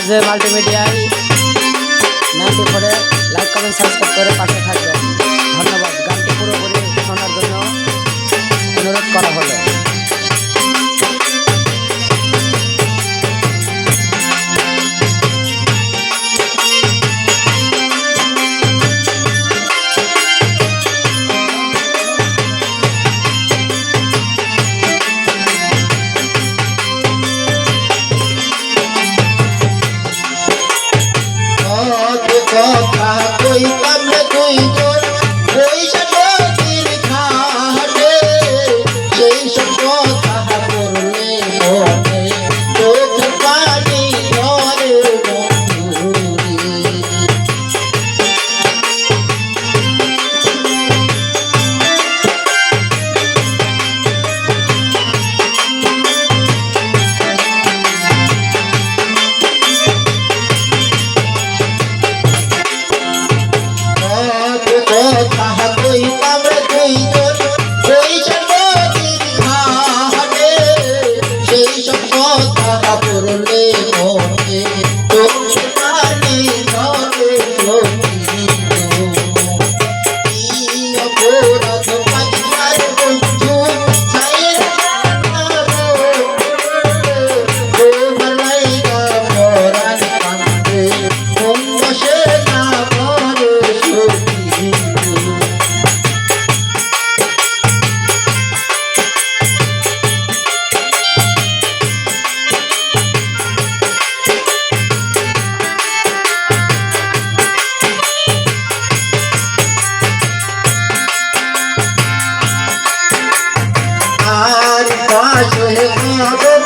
RJ মাল্টিমিডিয়ায় নামটি করে like comment subscribe করে পাশে থাকবেন। ধন্যবাদ। গানটি পুরোপুরি শোনার জন্য অনুরোধ করা হলো। আসলে